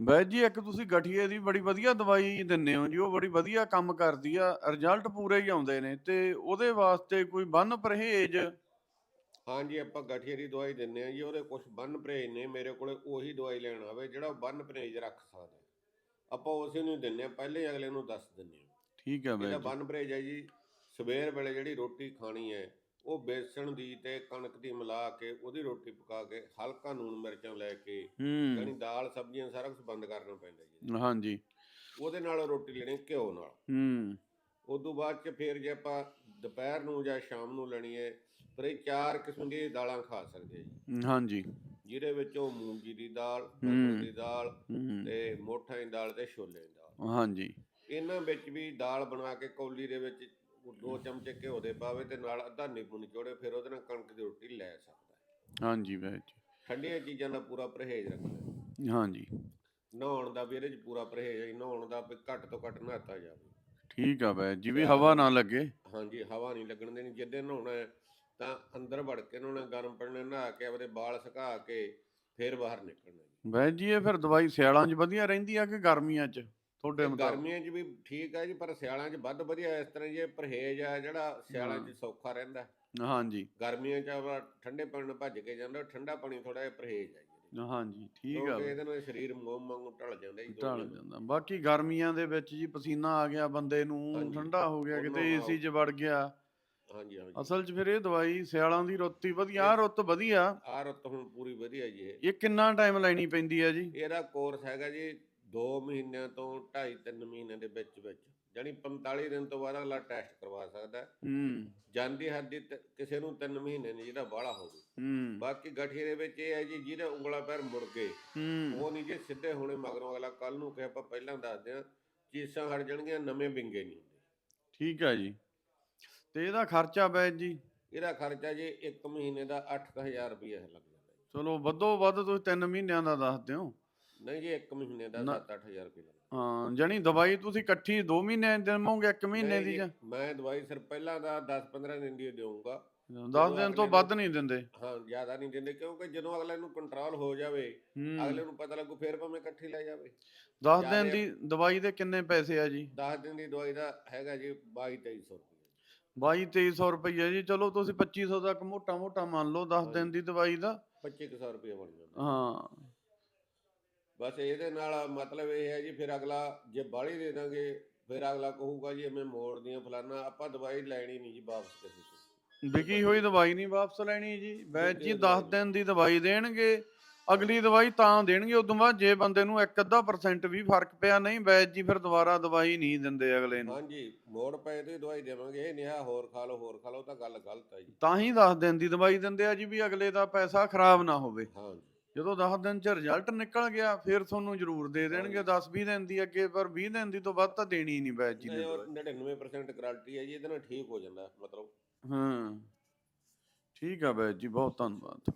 ਵੈਦ ਜੀ ਇੱਕ ਤੁਸੀਂ ਗਠੀਏ ਦੀ ਬੜੀ ਵਧੀਆ ਦਵਾਈ ਦਿੰਦੇ ਹੋ ਜੀ ਉਹ ਬੜੀ ਵਧੀਆ ਕੰਮ ਕਰਦੀ ਆ ਰਿਜ਼ਲਟ ਪੂਰੇ ਹੀ ਆਉਂਦੇ ਨੇ ਤੇ ਉਹਦੇ ਵਾਸਤੇ ਕੋਈ ਬੰਨ ਪਰਹੇਜ? ਹਾਂਜੀ ਆਪਾਂ ਗਠੀਏ ਦੀ ਦਵਾਈ ਦਿੰਨੇ ਆ ਜੀ ਉਹਦੇ ਕੁਝ ਬੰਨ ਪਰਹੇਜ ਨੇ ਮੇਰੇ ਕੋਲੇ ਉਹੀ ਦਵਾਈ ਲੈਣ ਆਵੇ ਜਿਹੜਾ ਬੰਨ ਪਰਹੇਜ ਰੱਖ ਸਕਦਾ ਆਪਾਂ ਉਸੇ ਨੂੰ ਦਿੰਨੇ ਆ ਪਹਿਲੇ ਅਗਲੇ ਨੂੰ ਦੱਸ ਦਿੰਨੇ ਆ ਠੀਕ ਹੈ ਇਹਦਾ ਵੈਦ ਜੀ। ਬੰਨ ਪਰਹੇਜ ਹੈ ਜੀ ਸਵੇਰ ਵੇਲੇ ਜਿਹੜੀ ਰੋਟੀ ਖਾਣੀ ਹੈ ਉਹ ਬੇਸਣ ਦੀ ਤੇ ਕਣਕ ਦੀ ਮਿਲਾ ਕੇ ਉਹਦੀ ਰੋਟੀ ਪਕਾ ਕੇ ਹਲਕਾ ਨੂਨ ਮਿਰਚਾਂ ਲੈ ਕੇ ਹੂੰ। ਦਾਲ ਸਬਜ਼ੀਆਂ ਸਾਰਾ ਕੁਝ ਬੰਦ ਕਰਨਾ ਪੈਂਦਾ ਜੀ। ਹਾਂਜੀ। ਉਹਦੇ ਨਾਲ ਰੋਟੀ ਲੈਣੀ ਘਿਓ ਨਾਲ। ਹੂੰ। ਉਦੋਂ ਬਾਅਦ ਚ ਫਿਰ ਜੇ ਆਪਾਂ ਦੁਪਹਿਰ ਨੂੰ ਜਾਂ ਸ਼ਾਮ ਨੂੰ ਲੈਣੀ ਹੈ ਫਿਰ ਇਹ ਚਾਰ ਕਿਸਮ ਦੀਆਂ ਦਾਲਾਂ ਖਾ ਸਕਦੇ ਜੀ। ਹਾਂਜੀ। ਜਿਹਦੇ ਵਿੱਚੋਂ ਮੂੰਗੀ ਦੀ ਦਾਲ। ਮਸਰ ਦੀ ਦਾਲ ਤੇ ਮੋਠਾਂ ਦੀ ਦਾਲ ਤੇ ਛੋਲੇ ਦੀ ਦਾਲ। ਹਾਂਜੀ। ਇਹਨਾਂ ਵਿੱਚ ਵੀ ਦਾਲ ਬਣਾ ਕੇ ਕੌਲੀ ਦੇ ਵਿੱਚ ਦੋ ਚਮਚੇ ਘਿਓ ਦੇ ਪਾਵੇ ਤੇ ਨਾਲ ਅੱਧਾ ਨਿੰਬੂ ਨਿਚੋੜੇ ਫਿਰ ਉਹਦੇ ਨਾਲ ਕਣਕ ਦੀ ਰੋਟੀ ਲੈ ਸਕਦਾ। ਹਾਂਜੀ ਜੀ ਠੰਡੀਆਂ ਚੀਜ਼ਾਂ ਦਾ ਪੂਰਾ ਪਰਹੇਜ਼ ਰੱਖਣਾ। ਹਾਂਜੀ। ਨਹਾਉਣ ਦਾ ਵੀ ਇਹਦੇ 'ਚ ਪੂਰਾ ਪਰਹੇਜ਼ ਹੈ ਨਹਾਉਣ ਦਾ ਵੀ ਘੱਟ ਤੋਂ ਘੱਟ ਨਹਾਤਾ ਜਾਵੇ। ਠੀਕ ਆ ਵੈਦ ਜੀ ਵੀ ਹਵਾ ਨਾ ਲੱਗੇ। ਹਾਂਜੀ ਹਵਾ ਨਹੀਂ ਲੱਗਣ ਦੇਣੀ। ਜਿੱਦੇ ਨਹਾਉਣਾ ਹੈ ਤਾਂ ਅੰਦਰ ਵੜ ਕੇ ਨਹਾਉਣਾ ਗਰਮ ਪਾਣੀ ਨਾਲ ਨਹਾ ਕੇ ਆਪਦੇ ਵਾਲ ਸੁਕਾ ਕੇ ਫਿਰ ਬਾਹਰ ਨਿਕਲਣਾ ਵੈਦ ਜੀ ਇਹ ਫਿਰ ਦਵਾਈ ਸਿਆਲਾਂ 'ਚ ਵਧੀਆ ਰਹਿੰਦੀ ਆ ਕਿ ਗਰਮੀਆਂ 'ਚ? ਤੁਹਾਡੇ ਮੁਤਾਬਕ? ਗਰਮੀਆਂ 'ਚ ਵੀ ਠੀਕ ਹੈ ਜੀ ਪਰ ਸਿਆਲਾਂ 'ਚ ਵੱਧ ਵਧੀਆ ਇਸ ਤਰ੍ਹਾਂ ਜੇ ਪਰਹੇਜ਼ ਆ ਜਿਹੜਾ ਸਿਆਲਾਂ 'ਚ ਸੌਖਾ ਰਹਿੰਦਾ। ਹਾਂਜੀ। ਗਰਮੀਆਂ 'ਚ ਆਪਾਂ ਠੰਡੇ ਪਾਣੀ ਨਾਲ ਭੱਜ ਕੇ ਜਾਂਦਾ ਠੰਡਾ ਪਾਣੀ ਥੋੜਾ ਜਿਹਾ ਪਰਹੇਜ਼ ਹੈ ਜੀ। ਹਾਂਜੀ ਠੀਕ ਆ। ਕਿਉਂਕਿ। ਇਹਦੇ ਨਾਲ ਸਰੀਰ ਮੋਮ ਵਾਂਗੂ ਢਲ ਜਾਂਦਾ ਜੀ ਢਲ। ਜਾਂਦਾ। ਬਾਕੀ ਗਰਮੀਆਂ ਦੇ ਵਿੱਚ ਜੀ ਪਸੀਨਾ ਆ ਗਿਆ ਬੰਦੇ ਨੂੰ। ਠੰਡਾ ਹੋ ਗਿਆ ਕਿਤੇ ਏਸੀ 'ਚ ਵੜ ਗਿਆ। ਹਾਂਜੀ ਹਾਂਜੀ। ਅਸਲ 'ਚ ਫਿਰ ਇਹ ਦਵਾਈ ਸਿਆਲਾਂ ਦੀ ਰੁੱਤ ਹੀ ਵਧੀਆ ਆਹ ਰੁੱਤ ਵਧੀਆ। ਆ ਰੁੱਤ ਹੁਣ ਪੂਰੀ ਵਧੀਆ ਜੀ ਇਹ। ਕਿੰਨਾ ਟਾਈਮ ਲੈਣੀ ਪੈਂਦੀ ਆ ਜੀ? ਇਹਦਾ ਕੋਰਸ ਹੈਗਾ ਜੀ 2 ਮਹੀਨਿਆਂ ਤੋਂ 2.5 3 ਮਹੀਨਿਆਂ ਦੇ ਵਿੱਚ ਵਿੱਚ ਜਾਣੀ 45 ਦਿਨ ਤੋਂ ਬਾਅਦ ਅਗਲਾ ਟੈਸਟ ਕਰਵਾ ਸਕਦਾ ਹੈ। ਜਾਂਦੀ ਹੱਦੀ ਤ- ਕਿਸੇ ਨੂੰ 3 ਮਹੀਨੇ ਨਹੀਂ ਜਿਹੜਾ ਬਾਹਲਾ ਹੋਵੇ। ਹੂੰ। ਬਾਕੀ ਗਠੀਏ ਦੇ ਵਿੱਚ ਇਹ ਹੈ ਜੀ ਜਿਹਦੇ ਉਂਗਲਾ ਪੈਰ ਮੁੜ ਗਏ ਹੂੰ। ਉਹ ਨਹੀਂ ਜੇ ਸਿੱਧੇ ਹੋਣੇ ਮਗਰੋਂ ਅਗਲਾ ਕੱਲ ਨੂੰ ਕਿ ਆਪਾਂ ਪਹਿਲਾਂ ਦੱਸਦੇ ਆ ਚੀਸਾਂ ਹਟ ਜਾਣਗੀਆਂ ਨਵੇਂ ਵਿੰਗੇ ਨਹੀਂ ਹੁੰਦੇ। ਠੀਕ ਆ ਜੀ। ਤੇ ਇਹਦਾ ਖਰਚਾ ਬੈਜ ਜੀ? ਇਹਦਾ ਖਰਚਾ ਜੀ 1 ਮਹੀਨੇ ਦਾ 8000 ਰੁਪਏ ਲੱਗ ਜਾਂਦਾ ਜੀ। ਚਲੋ ਵੱਧੋ ਵੱਧ ਤੁਸੀਂ 3 ਮਹੀਨਿਆਂ ਦਾ ਦੱਸ ਦਿਓ। ਨਹੀਂ ਜੀ 1 ਮਹੀਨੇ ਦਾ ਨਾ- 7-8000 ਰੁਪਏ ਲੱਗਦਾ। ਹਾਂ ਜਣੀ ਦਵਾਈ ਤੁਸੀਂ ਇਕੱਠੀ 2 ਮਹੀਨੇ ਦੇਵੋਗੇ 1 ਮਹੀਨੇ ਦੀ ਜੀ, ਮੈਂ ਦਵਾਈ ਸਿਰ ਪਹਿਲਾਂ ਦਾ 10-15 ਦਿਨ ਦੀ ਦੇਵਾਂਗਾ 10 ਦਿਨ ਤੋਂ ਵੱਧ ਨਹੀਂ ਦਿੰਦੇ। ਹਾਂ ਜ਼ਿਆਦਾ ਨਹੀਂ ਦਿੰਦੇ ਕਿਉਂਕਿ ਜਦੋਂ ਅਗਲੇ ਨੂੰ ਕੰਟਰੋਲ ਹੋ ਜਾਵੇ ਅਗਲੇ ਨੂੰ ਪਤਾ ਲੱਗੂ ਫੇਰ ਭਾਵੇਂ ਇਕੱਠੀ ਲੈ ਜਾਵੇ। 10 ਦਿਨ ਦੀ ਦਵਾਈ ਦੇ ਕਿੰਨੇ ਪੈਸੇ ਆ ਜੀ? 10 ਦਿਨ ਦੀ ਦਵਾਈ ਦਾ ਹੈਗਾ ਜੀ 22-2300 ਰੁਪਏ। 22 2300 ਰੁਪਈਆ ਜੀ। ਚਲੋ ਤੁਸੀਂ 2500 ਤੱਕ ਮੋਟਾ ਮੋਟਾ ਮੰਨ ਲਓ 10 ਦਿਨ ਦੀ ਦਵਾਈ ਦਾ। 2500 ਰੁਪਏ ਬਣ ਜਾਂਦਾ। ਹਾਂ। ਬਸ ਇਹਦੇ ਨਾਲ ਮਤਲਬ ਇਹ ਹੈ ਜੀ ਫਿਰ ਅਗਲਾ ਜੇ ਬਾਹਲੀ ਦੇ ਦਾਂਗੇ ਫਿਰ ਅਗਲਾ ਕਹੂਗਾ ਜੀ ਐਵੇਂ ਮੋੜ ਦੀਆਂ ਫਲਾਨਾ ਆਪਾਂ ਦਵਾਈ ਲੈਣੀ ਨਹੀਂ ਜੀ ਵਾਪਸ ਕਿਸੇ ਤੋਂ। ਵਿਕੀ ਹੋਈ ਦਵਾਈ ਨਹੀਂ ਵਾਪਸ ਲੈਣੀ ਜੀ ਵੈਦ ਜੀ ਵਿਕੀ ਹੋਈ 10 ਦਵਾਈ। ਦਿਨ ਦੀ ਦਵਾਈ ਦੇਣਗੇ ਅਗਲੀ ਦਵਾਈ ਤਾਂ ਦੇਣਗੇ ਉਦੋਂ ਬਾਅਦ ਜੇ ਬੰਦੇ ਨੂੰ ਇੱਕ ਅੱਧਾ ਪਰਸੈਂਟ ਵੀ ਫ਼ਰਕ ਪਿਆ ਨਹੀਂ ਵੈਦ ਜੀ ਫਿਰ ਦੁਬਾਰਾ ਦਵਾਈ ਨਹੀਂ ਦਿੰਦੇ ਅਗਲੇ ਨੂੰ। ਹਾਂਜੀ ਮੋੜ ਪਏ ਤੇ ਦਵਾਈ ਦੇਵਾਂਗੇ ਇਹ ਨਿਹਾ ਹੋਰ ਖਾ ਲਓ ਹੋਰ ਖਾ ਲਓ ਤਾਂ ਗੱਲ ਗਲਤ ਹੈ ਜੀ। ਤਾਂ ਹੀ 10 ਦਿਨ ਦੀ ਦਵਾਈ ਦਿੰਦੇ ਆ ਜੀ ਵੀ ਅਗਲੇ ਦਾ ਪੈਸਾ ਖਰਾਬ ਨਾ ਹੋਵੇ। ਹਾਂ। ਜਦੋਂ 10 ਦਿਨ ਚ ਰਿਜ਼ਲਟ ਨਿਕਲ ਗਿਆ ਫਿਰ ਤੁਹਾਨੂੰ ਜ਼ਰੂਰ ਦੇ ਦੇਣਗੇ 10 20 ਦਿਨ ਦੀ ਅੱਗੇ ਪਰ 20 ਦਿਨ ਦੀ ਤੋਂ ਵੱਧ ਤਾਂ ਦੇਣੀ ਨਹੀਂ ਵੈਦ ਜੀ ਨੇ ਨਹੀਂ, ਔਰ ਦਵਾਈ 99% ਗਾਰੰਟੀ ਹੈ ਜੀ ਇਹਦੇ ਨਾਲ ਠੀਕ ਹੋ ਜਾਂਦਾ ਮਤਲਬ। ਹਾਂ। ਠੀਕ ਆ ਵੈਦ ਜੀ ਬਹੁਤ ਧੰਨਵਾਦ।